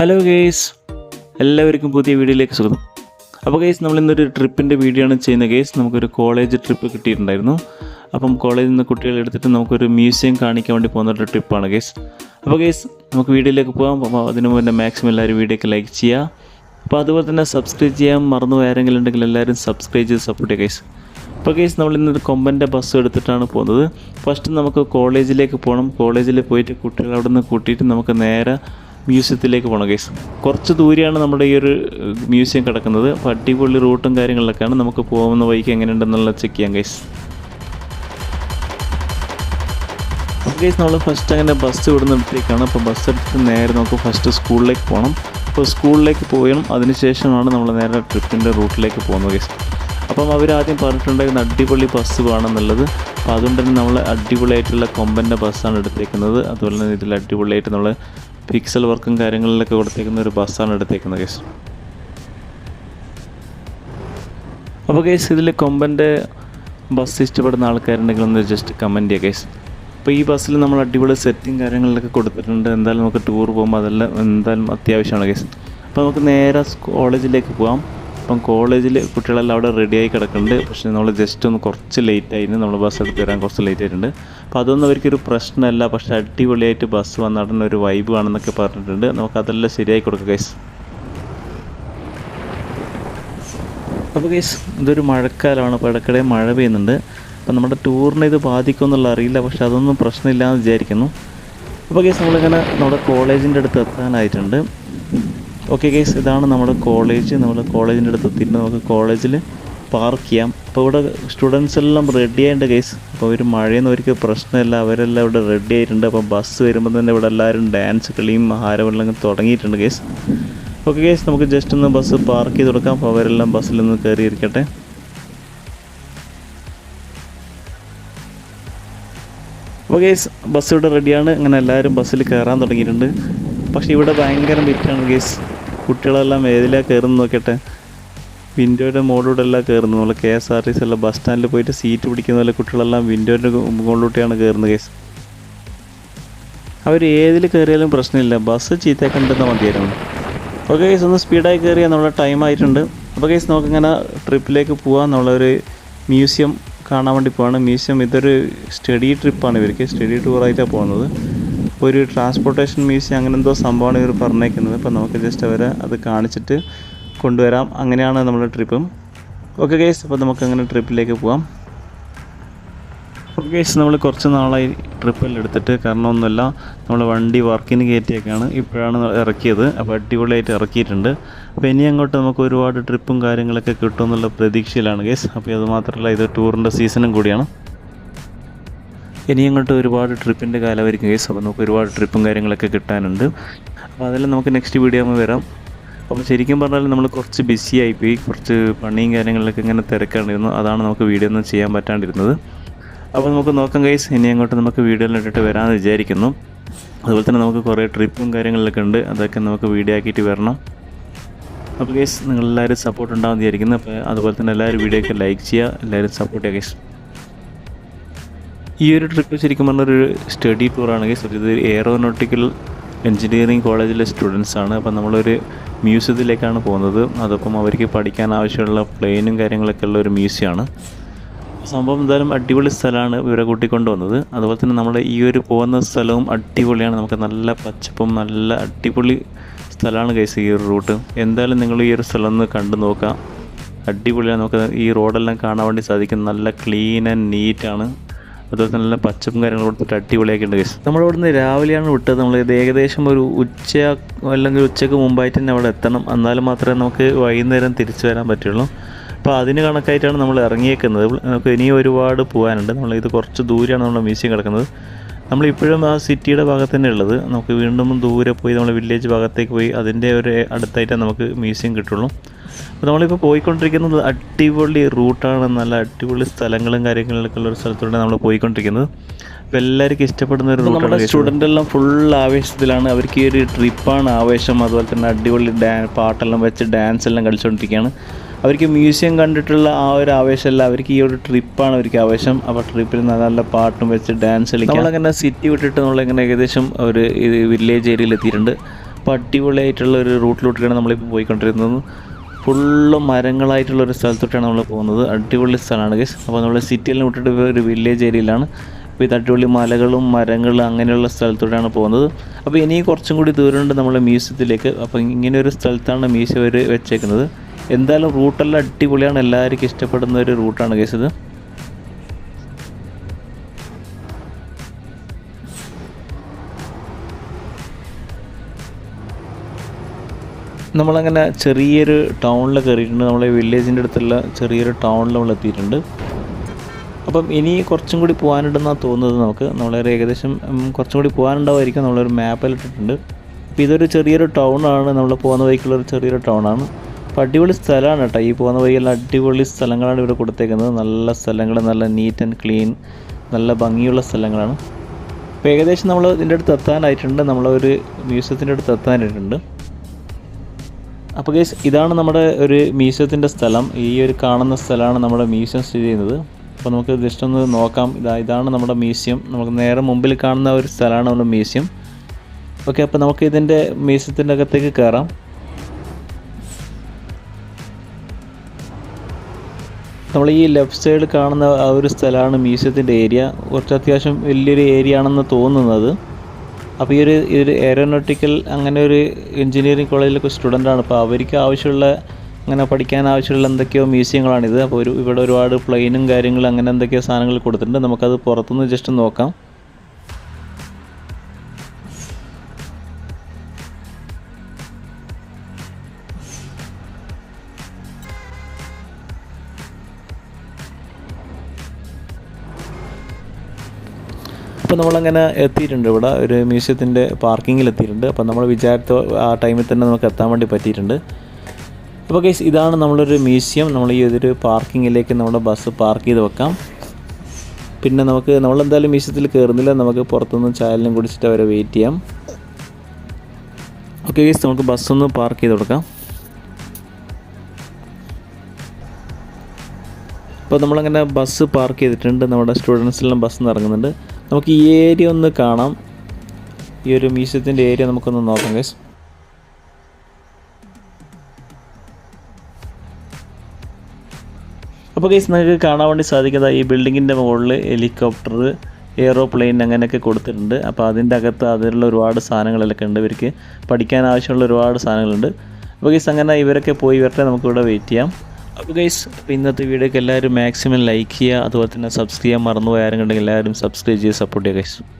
Hello guys എല്ലാവർക്കും പുതിയ വീഡിയോയിലേക്ക് സ്വാഗതം. അപ്പോൾ ഗേസ് നമ്മൾ ഇന്നൊരു ട്രിപ്പിന്റെ വീഡിയോ ആണ് ചെയ്യുന്ന ഗേസ് നമുക്കൊരു കോളേജ് ട്രിപ്പ് കിട്ടിയിട്ടുണ്ടായിരുന്നു. അപ്പം കോളേജിൽ നിന്ന് കുട്ടികളെ എടുത്തിട്ട് നമുക്കൊരു മ്യൂസിയം കാണിക്കാൻ വേണ്ടി പോകുന്ന ഒരു ട്രിപ്പാണ് ഗേസ് അപ്പോൾ ഗേസ് നമുക്ക് വീഡിയോയിലേക്ക് പോകാം. അപ്പോൾ അതിനു മുമ്പ് മാക്സിമം എല്ലാവരും വീഡിയോക്ക് ലൈക്ക് ചെയ്യുക. അപ്പോൾ അതുപോലെ തന്നെ സബ്സ്ക്രൈബ് ചെയ്യാൻ മറന്നു ആരെങ്കിലും ഉണ്ടെങ്കിൽ എല്ലാവരും സബ്സ്ക്രൈബ് ചെയ്ത് സപ്പോർട്ട് ചെയ്യുക ഗേസ് അപ്പോൾ കേസ് നമ്മൾ ഇന്നൊരു കൊമ്പന്റെ ബസ് എടുത്തിട്ടാണ് പോകുന്നത്. ഫസ്റ്റ് നമുക്ക് കോളേജിലേക്ക് പോകണം. കോളേജിൽ പോയിട്ട് കുട്ടികളെ അവിടെ നിന്ന് കൂട്ടിയിട്ട് നമുക്ക് നേരെ മ്യൂസിയത്തിലേക്ക് പോകണം കേസ് കുറച്ച് ദൂരെയാണ് നമ്മുടെ ഈ ഒരു മ്യൂസിയം കിടക്കുന്നത്. അപ്പോൾ റൂട്ടും കാര്യങ്ങളിലൊക്കെയാണ് നമുക്ക് പോകുന്ന വഴിക്ക് എങ്ങനെയുണ്ടെന്നുള്ള ചെക്ക് ചെയ്യാം കേസ് ഗൈസ് നമ്മൾ ഫസ്റ്റ് അങ്ങനെ ബസ് ഇവിടെ നിർത്തിയേക്കാണ് അപ്പോൾ ബസ് എടുത്തിട്ട് നേരെ നമുക്ക് ഫസ്റ്റ് സ്കൂളിലേക്ക് പോകണം അപ്പോൾ സ്കൂളിലേക്ക് പോയണം അതിനുശേഷമാണ് നമ്മൾ നേരെ ട്രിപ്പിന്റെ റൂട്ടിലേക്ക് പോകുന്നത് ഗൈസ് അപ്പം അവർ ആദ്യം പറഞ്ഞിട്ടുണ്ടായിരുന്ന അടിപൊളി ബസ് വേണമെന്നുള്ളത്. അപ്പോൾ അതുകൊണ്ട് തന്നെ നമ്മൾ അടിപൊളിയായിട്ടുള്ള കൊമ്പന്റെ ബസ്സാണ് എടുത്തേക്കുന്നത്. അതുപോലെ തന്നെ ഇതിൽ അടിപൊളിയായിട്ട് നമ്മൾ പിക്സൽ വർക്കും കാര്യങ്ങളിലൊക്കെ കൊടുത്തേക്കുന്ന ഒരു ബസ്സാണ് എടുത്തേക്കുന്നത് കേസ് അപ്പോൾ കേസ് ഇതിൽ കൊമ്പന്റെ ബസ് ഇഷ്ടപ്പെടുന്ന ആൾക്കാരുണ്ടെങ്കിൽ ഒന്ന് ജസ്റ്റ് കമന്റ് ചെയ്യുക കേസ് അപ്പോൾ ഈ ബസ്സിൽ നമ്മൾ അടിപൊളി സെറ്റിങ് കാര്യങ്ങളിലൊക്കെ കൊടുത്തിട്ടുണ്ട്. എന്തായാലും നമുക്ക് ടൂർ പോകുമ്പോൾ അതെല്ലാം എന്തായാലും അത്യാവശ്യമാണ് കേസ് അപ്പോൾ നമുക്ക് നേരെ കോളേജിലേക്ക് പോകാം അപ്പം കോളേജിൽ കുട്ടികളെല്ലാം അവിടെ റെഡിയായി കിടക്കുന്നുണ്ട് പക്ഷേ നമ്മൾ ജസ്റ്റ് ഒന്ന് കുറച്ച് ലേറ്റ് ആയിരുന്നു. നമ്മൾ ബസ് എടുത്ത് വരാൻ കുറച്ച് ലേറ്റ് ആയിട്ടുണ്ട്. അപ്പോൾ അതൊന്നും അവർക്കൊരു പ്രശ്നമല്ല. പക്ഷേ അടിപൊളിയായിട്ട് ബസ് വന്നിടുന്ന ഒരു വൈബ് ആണെന്നൊക്കെ പറഞ്ഞിട്ടുണ്ട്. നമുക്ക് അതെല്ലാം ശരിയായി കൊടുക്കാം ഗൈസ് അപ്പോൾ ഗൈസ് ഇതൊരു മഴക്കാലമാണ്. അപ്പോൾ ഇടയ്ക്കിടെ മഴ പെയ്യുന്നുണ്ട്. അപ്പോൾ നമ്മുടെ ടൂറിനെ ഇത് ബാധിക്കുമെന്നുള്ള അറിയില്ല. പക്ഷെ അതൊന്നും പ്രശ്നമില്ലാന്ന് വിചാരിക്കുന്നു. അപ്പോൾ ഗൈസ് നമ്മളിങ്ങനെ നമ്മുടെ കോളേജിന്റെ അടുത്ത് എത്താനായിട്ടുണ്ട്. ഓക്കെ കേസ് ഇതാണ് നമ്മുടെ കോളേജ് നമ്മൾ കോളേജിന്റെ അടുത്ത് എത്തിയിട്ട് നമുക്ക് കോളേജിൽ പാർക്ക് ചെയ്യാം. അപ്പോൾ ഇവിടെ സ്റ്റുഡൻസ് എല്ലാം റെഡി ആയിട്ടുണ്ട് കേസ് അപ്പോൾ ഒരു മഴയൊന്നും അവർക്ക് പ്രശ്നമില്ല. അവരെല്ലാം ഇവിടെ റെഡി ആയിട്ടുണ്ട്. അപ്പോൾ ബസ് വരുമ്പോൾ തന്നെ ഇവിടെ എല്ലാവരും ഡാൻസ് കളിയും ആഹാരമെല്ലാം തുടങ്ങിയിട്ടുണ്ട് കേസ് ഓക്കെ കേസ് നമുക്ക് ജസ്റ്റ് ഒന്ന് ബസ് പാർക്ക് ചെയ്ത് കൊടുക്കാം. അപ്പോൾ അവരെല്ലാം ബസ്സിൽ നിന്ന് കയറിയിരിക്കട്ടെ അപ്പോൾ കേസ് ബസ് ഇവിടെ റെഡിയാണ് അങ്ങനെ എല്ലാവരും ബസ്സിൽ കയറാൻ തുടങ്ങിയിട്ടുണ്ട്. പക്ഷേ ഇവിടെ ഭയങ്കര മിറ്റാണ് കേസ് കുട്ടികളെല്ലാം ഏതിലാണ് കയറുന്നു നോക്കട്ടെ? വിൻഡോയുടെ മുകളിലൂടെ എല്ലാം കയറുന്നു നമ്മൾ K S R T C അല്ല ബസ് സ്റ്റാൻഡിൽ പോയിട്ട് സീറ്റ് പിടിക്കുന്ന പോലെ കുട്ടികളെല്ലാം വിൻഡോയുടെ മുകളിലൂടെയാണ് കയറുന്നത് കേസ് അവർ ഏതിൽ കയറിയാലും പ്രശ്നമില്ല. ബസ് ചീത്ത കണ്ടെന്നാൽ മതിയായിരുന്നു. ഓക്കെ കേസ് ഒന്ന് സ്പീഡായി കയറിയാൽ നമ്മുടെ ടൈം ആയിട്ടുണ്ട്. അപ്പോൾ കേസ് നമുക്കിങ്ങനെ ട്രിപ്പിലേക്ക് പോകാം നമ്മളൊരു മ്യൂസിയം കാണാൻ വേണ്ടി പോവാണ്. മ്യൂസിയം ഇതൊരു സ്റ്റഡി ട്രിപ്പാണ് ഇവർക്ക്. സ്റ്റഡി ടൂറായിട്ടാണ് പോകുന്നത്. ഒരു ട്രാൻസ്പോർട്ടേഷൻ മ്യൂസിയം അങ്ങനെ എന്തോ സംഭവമാണ് ഇവർ പറഞ്ഞേക്കുന്നത്. അപ്പോൾ നമുക്ക് ജസ്റ്റ് അവരെ അത് കാണിച്ചിട്ട് കൊണ്ടുവരാം. അങ്ങനെയാണ് നമ്മുടെ ട്രിപ്പും ഓക്കെ ഗേസ് അപ്പോൾ നമുക്ക് അങ്ങനെ ട്രിപ്പിലേക്ക് പോവാം. ഓക്കെ ഗേസ് നമ്മൾ കുറച്ച് നാളായി ട്രിപ്പെല്ലാം എടുത്തിട്ട് കാരണം ഒന്നുമില്ല നമ്മൾ വണ്ടി വർക്കിന് കയറ്റിയൊക്കെയാണ് ഇപ്പോഴാണ് ഇറക്കിയത്. അപ്പോൾ അടിപൊളിയായിട്ട് ഇറക്കിയിട്ടുണ്ട്. അപ്പോൾ ഇനി അങ്ങോട്ട് നമുക്ക് ഒരുപാട് ട്രിപ്പും കാര്യങ്ങളൊക്കെ കിട്ടുമെന്നുള്ള പ്രതീക്ഷയിലാണ് ഗേസ് അപ്പോൾ അതുമാത്രമല്ല ഇത് ടൂറിന്റെ സീസണും കൂടിയാണ്. ഇനി അങ്ങോട്ട് ഒരുപാട് ട്രിപ്പിന്റെ കാലമായിരിക്കും കേസ് അപ്പോൾ നമുക്ക് ഒരുപാട് ട്രിപ്പും കാര്യങ്ങളൊക്കെ കിട്ടാനുണ്ട്. അപ്പോൾ അതെല്ലാം നമുക്ക് നെക്സ്റ്റ് വീഡിയോ ആകുമ്പോൾ വരാം. അപ്പോൾ ശരിക്കും പറഞ്ഞാൽ നമ്മൾ കുറച്ച് ബിസി ആയിപ്പോയി. കുറച്ച് പണിയും കാര്യങ്ങളിലൊക്കെ ഇങ്ങനെ തിരക്കാണ്ടിരുന്നു അതാണ് നമുക്ക് വീഡിയോ ഒന്നും ചെയ്യാൻ പറ്റാണ്ടിരുന്നത്. അപ്പോൾ നമുക്ക് നോക്കാം കൈസ് ഇനി അങ്ങോട്ട് നമുക്ക് വീഡിയോയിൽ ഇട്ടിട്ട് വരാമെന്ന് വിചാരിക്കുന്നു. അതുപോലെ തന്നെ നമുക്ക് കുറേ ട്രിപ്പും കാര്യങ്ങളിലൊക്കെ ഉണ്ട്. അതൊക്കെ നമുക്ക് വീഡിയോ ആക്കിയിട്ട് വരണം. അപ്പോൾ കേസ് നിങ്ങളെല്ലാവരും സപ്പോർട്ട് ഉണ്ടാകുമെന്ന് വിചാരിക്കുന്നു. അപ്പോൾ അതുപോലെ തന്നെ എല്ലാവരും വീഡിയോയ്ക്ക് ലൈക്ക് ചെയ്യുക. എല്ലാവരും സപ്പോർട്ട് ചെയ്യുക ഗൈസ് ഈ ഒരു ട്രിപ്പ് ശരിക്കും പറഞ്ഞൊരു സ്റ്റഡി ടൂറാണെങ്കിൽ ഇത് എയറോനോട്ടിക്കൽ എഞ്ചിനീയറിംഗ് കോളേജിലെ സ്റ്റുഡൻസ് ആണ്. അപ്പം നമ്മളൊരു മ്യൂസിയത്തിലേക്കാണ് പോകുന്നത്. അതൊപ്പം അവർക്ക് പഠിക്കാൻ ആവശ്യമുള്ള പ്ലെയിനും കാര്യങ്ങളൊക്കെ ഉള്ള ഒരു മ്യൂസിയമാണ് സംഭവം എന്തായാലും അടിപൊളി സ്ഥലമാണ് ഇവരെ കൂട്ടിക്കൊണ്ട് വന്നത് അതുപോലെ തന്നെ നമ്മൾ ഈ ഒരു പോകുന്ന സ്ഥലവും അടിപൊളിയാണ്. നമുക്ക് നല്ല പച്ചപ്പും നല്ല അടിപൊളി സ്ഥലമാണ് കൈസ് ഈ ഒരു റൂട്ട് എന്തായാലും നിങ്ങൾ ഈ ഒരു സ്ഥലം ഒന്ന് കണ്ടു നോക്കാം. അടിപൊളിയാണ്. നമുക്ക് ഈ റോഡെല്ലാം കാണാൻ വേണ്ടി സാധിക്കും. നല്ല ക്ലീൻ ആൻഡ് നീറ്റാണ് അതുപോലെ നല്ല പച്ചപ്പും കാര്യങ്ങളും കൊടുത്തിട്ട് അടിപൊളിയാക്കിയിട്ടുണ്ട് ഗൈസ് നമ്മൾ നിന്ന് രാവിലെയാണ് വിട്ടത്. നമ്മൾ ഇത് ഏകദേശം ഒരു ഉച്ച അല്ലെങ്കിൽ ഉച്ചയ്ക്ക് മുമ്പായിട്ട് തന്നെ അവിടെ എത്തണം. എന്നാലും മാത്രമേ നമുക്ക് വൈകുന്നേരം തിരിച്ചു വരാൻ പറ്റുള്ളൂ. അപ്പോൾ അതിന് കണക്കായിട്ടാണ് നമ്മൾ ഇറങ്ങിയേക്കുന്നത്. നമുക്ക് ഇനിയും ഒരുപാട് പോകാനുണ്ട്. നമ്മൾ ഇത് കുറച്ച് ദൂരെയാണ് നമ്മുടെ മ്യൂസിയം കിടക്കുന്നത്. നമ്മളിപ്പോഴും ആ സിറ്റിയുടെ ഭാഗത്ത് തന്നെ ഉള്ളത്. നമുക്ക് വീണ്ടും ദൂരെ പോയി നമ്മൾ വില്ലേജ് ഭാഗത്തേക്ക് പോയി അതിന്റെ ഒരു അടുത്തായിട്ടേ നമുക്ക് മ്യൂസിയം കിട്ടുള്ളൂ. അപ്പോൾ നമ്മളിപ്പോൾ പോയിക്കൊണ്ടിരിക്കുന്നത് അടിപൊളി റൂട്ടാണ്. നല്ല അടിപൊളി സ്ഥലങ്ങളും കാര്യങ്ങളിലൊക്കെ ഉള്ള ഒരു സ്ഥലത്തൂടെ നമ്മൾ പോയിക്കൊണ്ടിരിക്കുന്നത്. അപ്പോൾ എല്ലാവർക്കും ഇഷ്ടപ്പെടുന്ന ഒരു റൂട്ടാണ് സ്റ്റുഡന്റ് എല്ലാം ഫുൾ ആവേശത്തിലാണ്. അവർക്ക് ഈ ഒരു ട്രിപ്പാണ് ആവേശം. അതുപോലെ തന്നെ അടിപൊളി ഡാ പാട്ടെല്ലാം വെച്ച് ഡാൻസ് എല്ലാം കളിച്ചുകൊണ്ടിരിക്കുകയാണ് അവർക്ക് മ്യൂസിയം കണ്ടിട്ടുള്ള ആ ഒരു ആവേശമല്ല. അവർക്ക് ഈ ഒരു ട്രിപ്പാണ് അവർക്ക് ആവേശം. അപ്പോൾ ട്രിപ്പിൽ നല്ല നല്ല പാട്ടും വെച്ച് ഡാൻസ് കളിക്കാം. നമ്മളങ്ങനെ സിറ്റി വിട്ടിട്ട് നമ്മളിങ്ങനെ ഏകദേശം ഒരു വില്ലേജ് ഏരിയയിൽ എത്തിയിട്ടുണ്ട്. അപ്പോൾ അടിപൊളിയായിട്ടുള്ള ഒരു റൂട്ടിലോട്ടാണ് നമ്മളിപ്പോൾ പോയിക്കൊണ്ടിരുന്നത് ഫുള്ള് മരങ്ങളായിട്ടുള്ള ഒരു സ്ഥലത്തോട്ടാണ് നമ്മൾ പോകുന്നത്. അടിപൊളി സ്ഥലമാണ് ഗസ് അപ്പോൾ നമ്മൾ സിറ്റിയിൽ വിട്ടിട്ട് ഒരു വില്ലേജ് ഏരിയയിലാണ് അപ്പോൾ ഇത് അടിപൊളി മലകളും മരങ്ങളും അങ്ങനെയുള്ള സ്ഥലത്തോട്ടാണ് പോകുന്നത്. അപ്പോൾ ഇനി കുറച്ചും കൂടി ദൂരമുണ്ട് നമ്മളെ മ്യൂസിയത്തിലേക്ക്. അപ്പോൾ ഇങ്ങനെ ഒരു സ്ഥലത്താണ് മ്യൂസിയം അവർ വെച്ചേക്കുന്നത്. എന്തായാലും റൂട്ടെല്ലാം അടിപൊളിയാണ്. എല്ലാവർക്കും ഇഷ്ടപ്പെടുന്ന ഒരു റൂട്ടാണ് ഗസ് ഇത്. നമ്മളങ്ങനെ ചെറിയൊരു ടൗണിൽ കയറിയിട്ടുണ്ട്. നമ്മളെ വില്ലേജിന്റെ അടുത്തുള്ള ചെറിയൊരു ടൗണിൽ നമ്മൾ എത്തിയിട്ടുണ്ട്. അപ്പം ഇനി കുറച്ചും കൂടി പോകാനുണ്ടെന്നാണ് തോന്നുന്നത് നമുക്ക്. നമ്മളൊരു ഏകദേശം കുറച്ചും കൂടി പോകാനുണ്ടാവുമായിരിക്കും. നമ്മളൊരു മാപ്പിൽ ഇട്ടിട്ടുണ്ട്. അപ്പോൾ ഇതൊരു ചെറിയൊരു ടൗണാണ്. നമ്മൾ പോകുന്ന വഴിക്കുള്ള ഒരു ചെറിയൊരു ടൗണാണ്. അപ്പോൾ അടിപൊളി സ്ഥലമാണ് കേട്ടോ. ഈ പോകുന്ന വഴിയെല്ലാം അടിപൊളി സ്ഥലങ്ങളാണ് ഇവിടെ കൊടുത്തേക്കുന്നത്. നല്ല സ്ഥലങ്ങൾ നല്ല നീറ്റ് ആൻഡ് ക്ലീൻ നല്ല ഭംഗിയുള്ള സ്ഥലങ്ങളാണ്. അപ്പോൾ ഏകദേശം നമ്മൾ ഇതിന്റെ അടുത്ത് എത്താനായിട്ടുണ്ട്. നമ്മളൊരു മ്യൂസിയത്തിന്റെ അടുത്ത് എത്താനായിട്ടുണ്ട്. അപ്പോൾ ഗൈസ് ഇതാണ് നമ്മുടെ ഒരു മ്യൂസിയത്തിന്റെ സ്ഥലം. ഈ ഒരു കാണുന്ന സ്ഥലമാണ് നമ്മുടെ മ്യൂസിയം സ്ഥിതി ചെയ്യുന്നത്. അപ്പോൾ നമുക്ക് ജസ്റ്റ് ഒന്ന് നോക്കാം. ഇതാ ഇതാണ് നമ്മുടെ മ്യൂസിയം. നമുക്ക് നേരെ മുമ്പിൽ കാണുന്ന ഒരു സ്ഥലമാണ് നമ്മുടെ മ്യൂസിയം. ഓക്കെ അപ്പോൾ നമുക്ക് ഇതിന്റെ മ്യൂസിയത്തിന്റെ അകത്തേക്ക് കയറാം നമ്മൾ ഈ ലെഫ്റ്റ് സൈഡ് കാണുന്ന ആ ഒരു സ്ഥലമാണ് മ്യൂസിയത്തിന്റെ ഏരിയ. കുറച്ച് അത്യാവശ്യം വലിയൊരു ഏരിയ ആണെന്ന് തോന്നുന്നത്. അപ്പോൾ ഈ ഒരു ഈ ഒരു എയറോനോട്ടിക്കൽ അങ്ങനെ ഒരു എഞ്ചിനീയറിംഗ് കോളേജിലൊക്കെ ആണ്. അപ്പോൾ അവർക്ക് ആവശ്യമുള്ള അങ്ങനെ പഠിക്കാൻ ആവശ്യമുള്ള എന്തൊക്കെയോ മ്യൂസിയങ്ങളാണിത് അപ്പോൾ ഒരു ഇവിടെ ഒരുപാട് പ്ലെയിനും കാര്യങ്ങളും അങ്ങനെ എന്തൊക്കെയോ സാധനങ്ങൾ കൊടുത്തിട്ടുണ്ട്. നമുക്കത് പുറത്തുനിന്ന് ജസ്റ്റ് നോക്കാം. അപ്പോൾ നമ്മളങ്ങനെ എത്തിയിട്ടുണ്ട്. ഇവിടെ ഒരു മ്യൂസിയത്തിന്റെ പാർക്കിങ്ങിൽ എത്തിയിട്ടുണ്ട് അപ്പോൾ നമ്മൾ വിചാരിച്ച ആ ടൈമിൽ തന്നെ നമുക്ക് എത്താൻ വേണ്ടി പറ്റിയിട്ടുണ്ട്. അപ്പോൾ കേസ് ഇതാണ് നമ്മളൊരു മ്യൂസിയം. നമ്മൾ ഈ ഒരു പാർക്കിങ്ങിലേക്ക് നമ്മുടെ ബസ് പാർക്ക് ചെയ്ത് വെക്കാം. പിന്നെ നമുക്ക് നമ്മൾ എന്തായാലും മ്യൂസിയത്തിൽ കയറുന്നില്ല നമുക്ക് പുറത്തുനിന്ന് ചായലിനും കുടിച്ചിട്ട് അവരെ വെയിറ്റ് ചെയ്യാം. ഓക്കെ കേസ് നമുക്ക് ബസ്സൊന്ന് പാർക്ക് ചെയ്ത് കൊടുക്കാം. അപ്പോൾ നമ്മളങ്ങനെ ബസ് പാർക്ക് ചെയ്തിട്ടുണ്ട്. നമ്മുടെ സ്റ്റുഡൻസിലെല്ലാം ബസ് നിന്ന് ഇറങ്ങുന്നുണ്ട്. നമുക്ക് ഈ ഏരിയ ഒന്ന് കാണാം. ഈ ഒരു മ്യൂസിയത്തിന്റെ ഏരിയ നമുക്കൊന്ന് നോക്കാം ഗൈസ് അപ്പോൾ ഗൈസ് നിങ്ങൾക്ക് കാണാൻ വേണ്ടി സാധിക്കുന്നത് ഈ ബിൽഡിങ്ങിന്റെ മുകളിൽ ഹെലികോപ്റ്റർ എയറോപ്ലെയിൻ അങ്ങനെയൊക്കെ കൊടുത്തിട്ടുണ്ട്. അപ്പോൾ അതിന്റെ അകത്ത് അതിലുള്ള ഒരുപാട് സാധനങ്ങളൊക്കെ ഉണ്ട്. ഇവർക്ക് പഠിക്കാൻ ആവശ്യമുള്ള ഒരുപാട് സാധനങ്ങളുണ്ട്. അപ്പോൾ ഗൈസ് അങ്ങനെ ഇവരൊക്കെ പോയി വരട്ടെ നമുക്കിവിടെ വെയിറ്റ് ചെയ്യാം. അപ്പോൾ ഗൈസ് അപ്പോൾ ഇന്നത്തെ വീഡിയോക്ക് എല്ലാവരും മാക്സിമം ലൈക്ക് ചെയ്യുക അതുപോലെ തന്നെ സബ്സ്ക്രൈബ് ചെയ്യാൻ മറന്നുപോയ ആരെങ്കിലും എല്ലാവരും സബ്സ്ക്രൈബ് ചെയ്ത് സപ്പോർട്ട് ചെയ്യുക ഗൈസ്